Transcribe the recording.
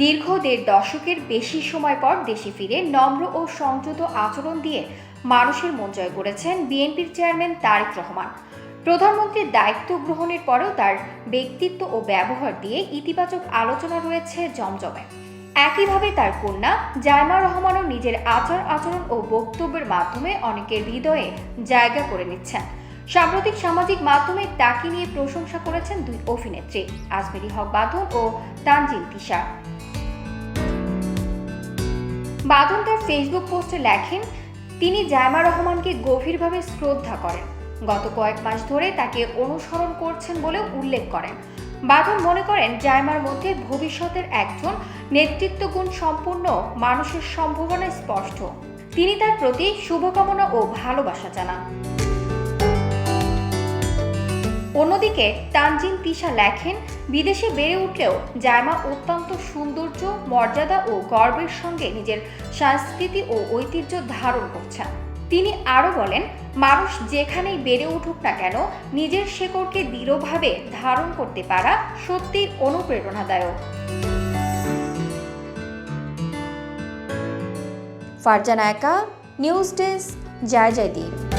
দীর্ঘ দেড় দশকের বেশি সময় পর দেশে ফিরে নম্র ও সংযত আচরণ দিয়ে মানুষের মন জয় করেছেন বিএনপির চেয়ারম্যান তারেক রহমান। প্রধানমন্ত্রীর দায়িত্ব গ্রহণের পরেও তার ব্যক্তিত্ব ও ব্যবহার দিয়ে ইতিবাচক আলোচনা রয়েছে জমজমে। একইভাবে তার কন্যা জায়মা রহমানও নিজের আচার আচরণ ও বক্তব্যের মাধ্যমে অনেকের হৃদয়ে জায়গা করে নিচ্ছেন। সাম্প্রতিক সামাজিক মাধ্যমে তাকে নিয়ে প্রশংসা করেছেন দুই অভিনেত্রী, আজমেরি হক বাঁধন ও তানজিন তিশা। বাদন তার ফেসবুক পোস্টে লেখেন, তিনি জায়মা রহমানকে গভীরভাবে শ্রদ্ধা করেন। গত কয়েক মাস ধরে তাকে অনুসরণ করছেন বলে উল্লেখ করেন। বাদন মনে করেন জায়মার মধ্যে ভবিষ্যতের একজন নেতৃত্বগুণ সম্পূর্ণ মানুষের সম্ভাবনা স্পষ্ট। তিনি তার প্রতি শুভকামনা ও ভালোবাসা জানান। অন্যদিকে তানজিন তিশা লেখেন, বিদেশে বেড়ে উঠলেও জায়মা অত্যন্ত সৌন্দর্য, মর্যাদা ও গর্বের সঙ্গে নিজের সংস্কৃতি ও ঐতিহ্য ধারণ করছেন। তিনি আরও বলেন, মানুষ যেখানেই বেড়ে উঠুক না কেন, নিজের শেকড়কে দৃঢ়ভাবে ধারণ করতে পারা সত্যিই অনুপ্রেরণাদায়ক। ফারজানা একা, নিউজ ডেস্ক, জয় জয়দীপ।